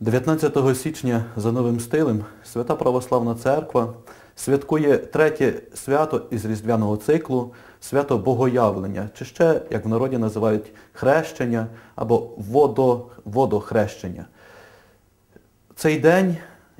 19 січня за новим стилем Свята Православна Церква святкує третє свято із різдвяного циклу свято Богоявлення, чи ще, як в народі називають, хрещення або водо, водохрещення. Цей день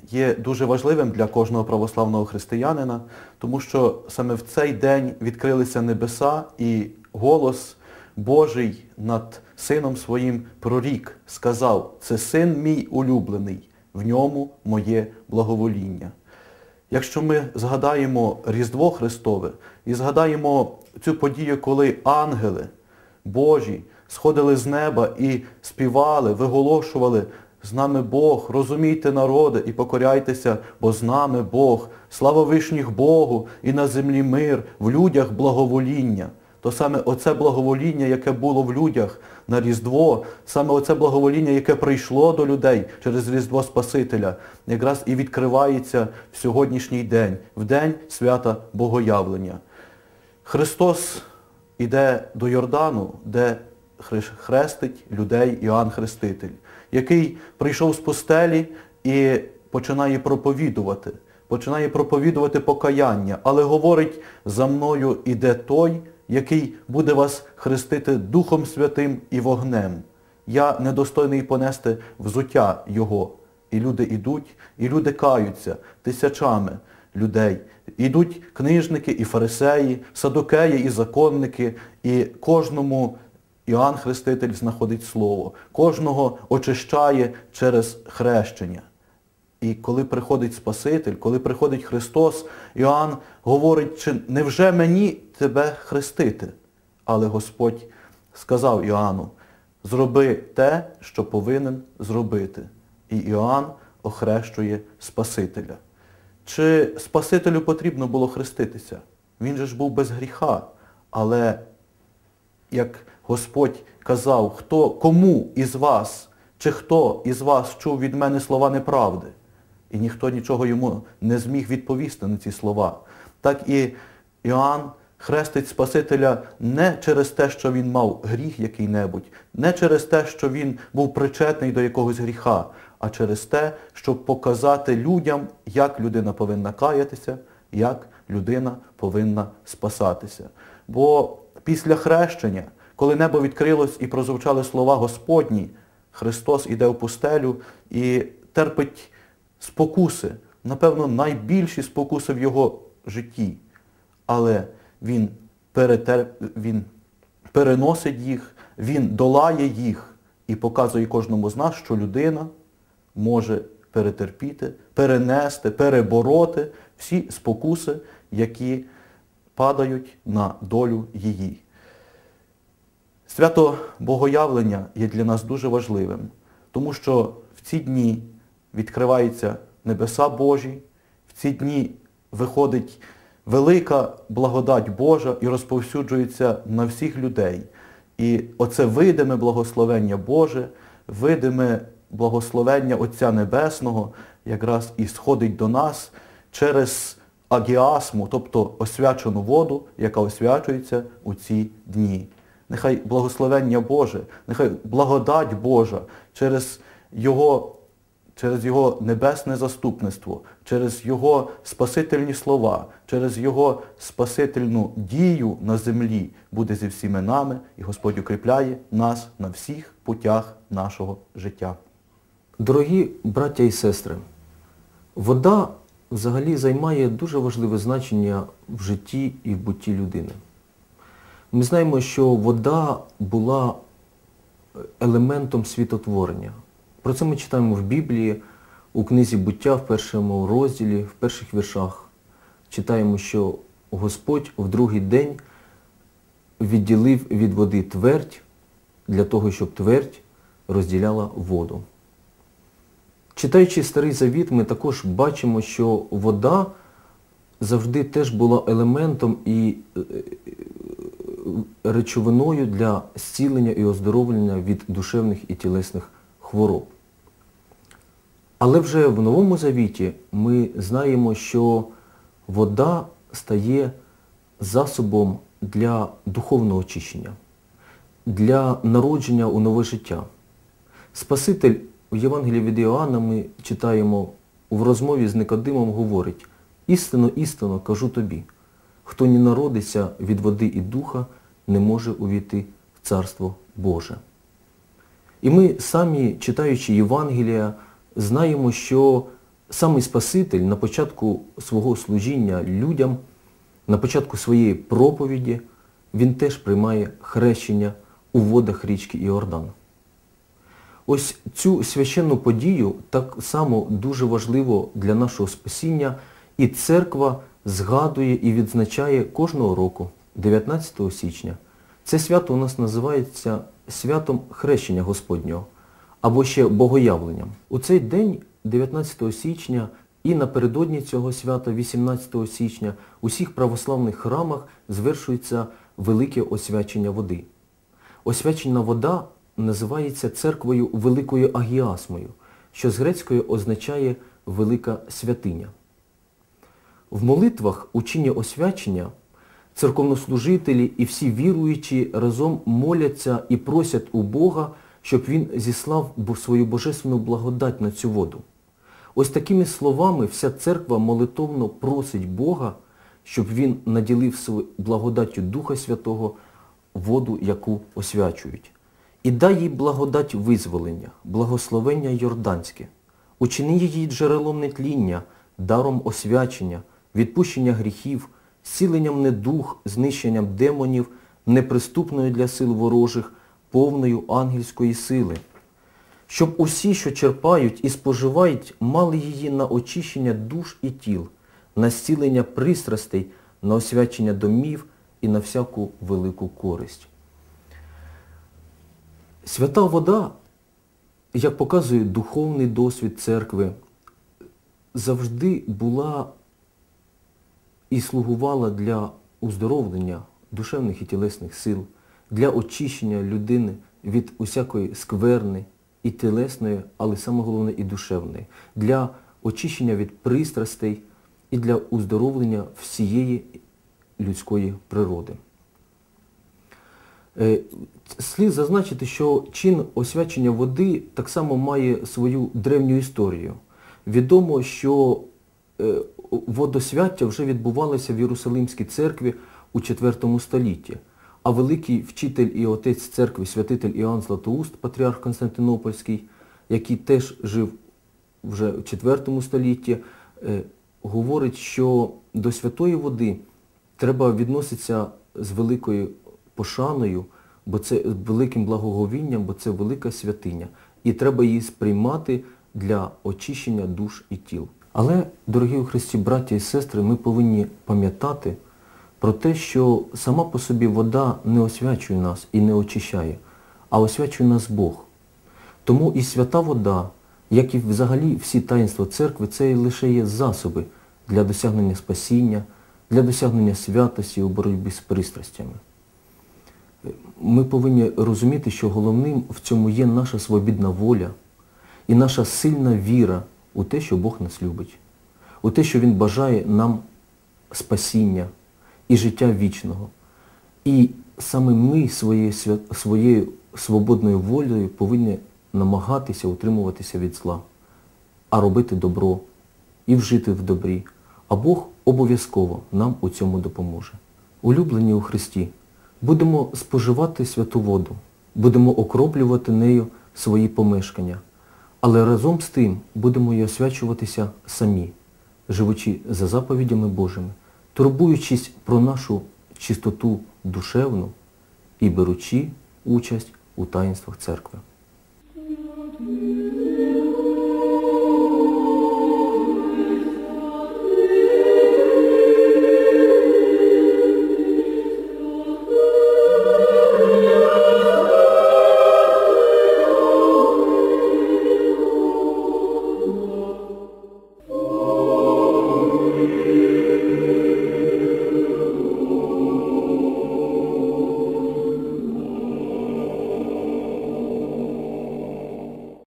є дуже важливим для кожного православного християнина, тому що саме в цей день відкрилися небеса і голос Божий над сином своїм прорік сказав, це син мій улюблений, в ньому моє благовоління. Якщо ми згадаємо Різдво Христове і згадаємо цю подію, коли ангели Божі сходили з неба і співали, виголошували з нами Бог, розумійте народи і покоряйтеся, бо з нами Бог, слава вишніх Богу і на землі мир, в людях благовоління. То саме оце благовоління, яке було в людях на Різдво, саме оце благовоління, яке прийшло до людей через Різдво Спасителя, якраз і відкривається в сьогоднішній день, в день свята Богоявлення. Христос іде до Йордану, де хрестить людей Іоанн Хреститель, який прийшов з постелі і починає проповідувати, починає проповідувати покаяння, але говорить, за мною іде той, який буде вас хрестити Духом Святим і вогнем. Я недостойний понести взуття Його. І люди йдуть, і люди каються тисячами людей. Ідуть книжники і фарисеї, садокеї і законники, і кожному Іоанн Хреститель знаходить слово, кожного очищає через хрещення. І коли приходить Спаситель, коли приходить Христос, Іоанн говорить, чи невже мені тебе хрестити? Але Господь сказав Іоанну, зроби те, що повинен зробити. І Іоанн охрещує Спасителя. Чи Спасителю потрібно було хреститися? Він же ж був без гріха. Але як Господь казав, хто, кому із вас, чи хто із вас чув від мене слова неправди? І ніхто нічого йому не зміг відповісти на ці слова. Так і Іоанн хрестить Спасителя не через те, що він мав гріх який-небудь, не через те, що він був причетний до якогось гріха, а через те, щоб показати людям, як людина повинна каятися, як людина повинна спасатися. Бо після хрещення, коли небо відкрилось і прозвучали слова Господні, Христос іде в пустелю і терпить спокуси, напевно, найбільші спокуси в його житті. Але він, перетер... він переносить їх, він долає їх і показує кожному з нас, що людина може перетерпіти, перенести, перебороти всі спокуси, які падають на долю її. Свято Богоявлення є для нас дуже важливим, тому що в ці дні відкриваються небеса Божі, в ці дні виходить велика благодать Божа і розповсюджується на всіх людей. І оце видиме благословення Боже, видиме благословення Отця Небесного якраз і сходить до нас через агіасму, тобто освячену воду, яка освячується у ці дні. Нехай благословення Боже, нехай благодать Божа через Його через Його небесне заступництво, через Його спасительні слова, через Його спасительну дію на землі буде зі всіми нами, і Господь укріпляє нас на всіх путях нашого життя. Дорогі браття і сестри, вода взагалі займає дуже важливе значення в житті і в бутті людини. Ми знаємо, що вода була елементом світотворення. Про це ми читаємо в Біблії, у книзі буття в першому розділі, в перших віршах. Читаємо, що Господь в другий день відділив від води твердь для того, щоб твердь розділяла воду. Читаючи Старий Завіт, ми також бачимо, що вода завжди теж була елементом і речовиною для зцілення і оздоровлення від душевних і тілесних хвороб. Але вже в Новому Завіті ми знаємо, що вода стає засобом для духовного очищення, для народження у нове життя. Спаситель у Євангелії від Іоанна ми читаємо в розмові з Никодимом говорить «Істинно, істинно кажу тобі, хто не народиться від води і духа, не може увійти в Царство Боже». І ми самі, читаючи Євангелія, знаємо, що самий Спаситель на початку свого служіння людям, на початку своєї проповіді, він теж приймає хрещення у водах річки Іордан. Ось цю священну подію так само дуже важливо для нашого спасіння, і церква згадує і відзначає кожного року, 19 січня. Це свято у нас називається святом хрещення Господнього або ще Богоявленням. У цей день, 19 січня, і напередодні цього свята, 18 січня, у всіх православних храмах звершується велике освячення води. Освячена вода називається церквою Великою Агіасмою, що з грецької означає велика святиня. В молитвах у освячення церковнослужителі і всі віруючі разом моляться і просять у Бога, щоб Він зіслав свою божественну благодать на цю воду. Ось такими словами вся церква молитовно просить Бога, щоб Він наділив свою благодаттю Духа Святого воду, яку освячують. І дай їй благодать визволення, благословення Йорданське. Учини її джерелом нетління, даром освячення, відпущення гріхів, зціленням недух, знищенням демонів, неприступною для сил ворожих, повною ангельської сили. Щоб усі, що черпають і споживають, мали її на очищення душ і тіл, на зцілення пристрастей, на освячення домів і на всяку велику користь. Свята вода, як показує духовний досвід церкви, завжди була і слугувала для уздоровлення душевних і тілесних сил, для очищення людини від усякої скверни і тілесної, але саме головне і душевної, для очищення від пристрастей і для уздоровлення всієї людської природи. Е, Слід зазначити, що чин освячення води так само має свою древню історію. Відомо, що водосвяття вже відбувалося в Єрусалимській церкві у IV столітті, а великий вчитель і отець церкви, святитель Іоанн Златоуст, патріарх Константинопольський, який теж жив вже в IV столітті, е, говорить, що до святої води треба відноситися з великою пошаною, бо це великим благоговінням, бо це велика святиня. І треба її сприймати для очищення душ і тіл. Але, дорогі у Христі браті і сестри, ми повинні пам'ятати про те, що сама по собі вода не освячує нас і не очищає, а освячує нас Бог. Тому і свята вода, як і взагалі всі таїнства церкви, це лише є засоби для досягнення спасіння, для досягнення святості у боротьбі з пристрастями. Ми повинні розуміти, що головним в цьому є наша свобідна воля і наша сильна віра у те, що Бог нас любить, у те, що Він бажає нам спасіння і життя вічного. І саме ми своєю, своєю свободною волею повинні намагатися утримуватися від зла, а робити добро і вжити в добрі. А Бог обов'язково нам у цьому допоможе. Улюблені у Христі, будемо споживати святу воду, будемо окроплювати нею свої помешкання, але разом з тим будемо і освячуватися самі, живучи за заповідями Божими, турбуючись про нашу чистоту душевну і беручи участь у таїнствах церкви.